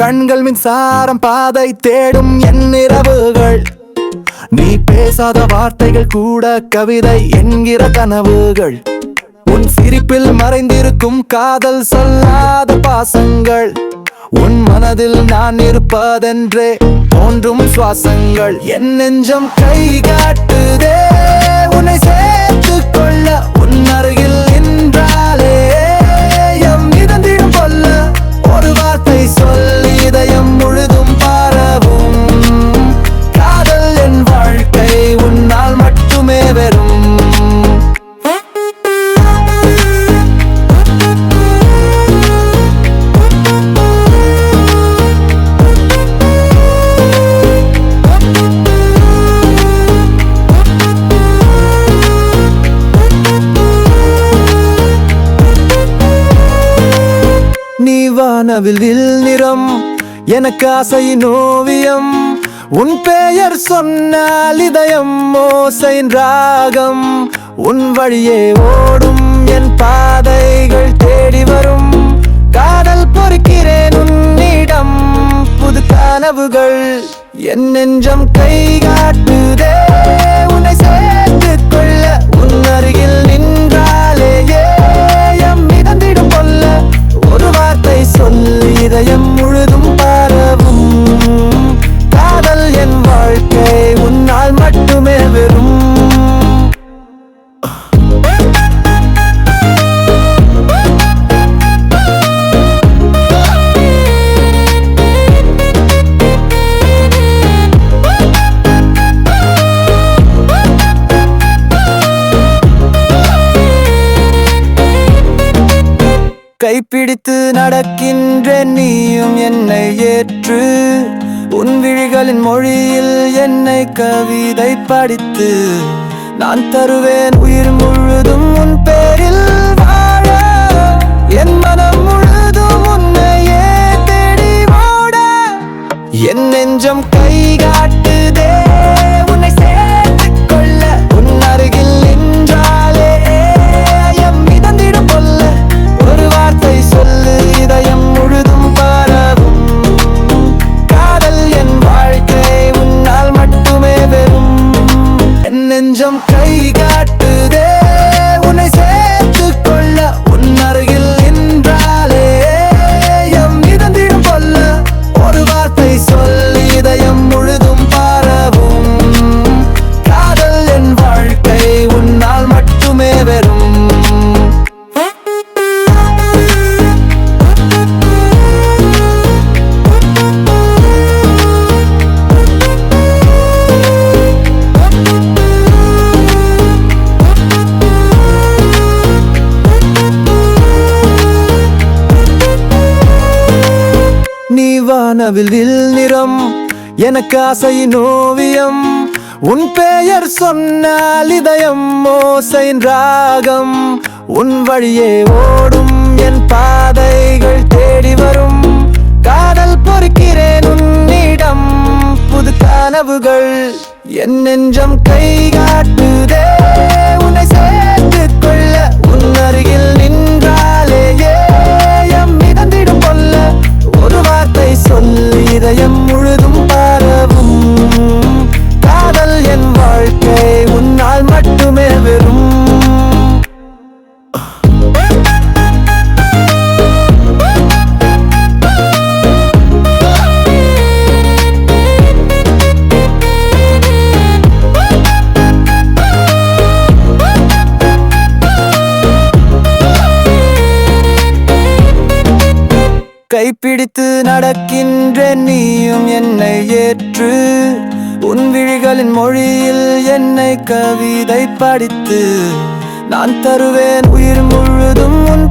கண்கள் மின்சாரம் பாதை தேடும் என் இரவுகள் நீ பேசாத வார்த்தைகள் கூட கவிதை என்கிற கனவுகள். உன் சிரிப்பில் மறைந்திருக்கும் காதல் சொல்லாத பாசங்கள். உன் மனதில் நான் இருப்பதென்றே தோன்றும் சுவாசங்கள். என் நெஞ்சம் கை காட்டுதே. வானவில் நிறம் எனக்கு ஆசையின் ஓவியம் உன் பெயர் சொன்னால் இதயம் மோசையின் ராகம். உன் வழியே ஓடும் கைப்பிடித்து நடக்கின்ற நீயும் என்னை ஏற்று உன் விழிகளின் மொழியில் என்னை கவிதை படித்து நான் தருவேன் உயிர் முழுதும் வானவில் வில் நிறம் எனக்கு ஆசையின் ஓவியம் உன் பெயர் சொன்னால் இதயம் மோசையின் ராகம். உன் வழியே ஓடும் என் பாதைகள் தேடி வரும். காதல் பொறுக்கிறேன் உன்னிடம். புது கனவுகள் என் நெஞ்சம் கை கைப்பிடித்து நடக்கின்ற நீயும் என்னை ஏற்று உன் விழிகளின் மொழியில் என்னை கவிதை படித்து நான் தருவேன் உயிர் முழுதும் உன்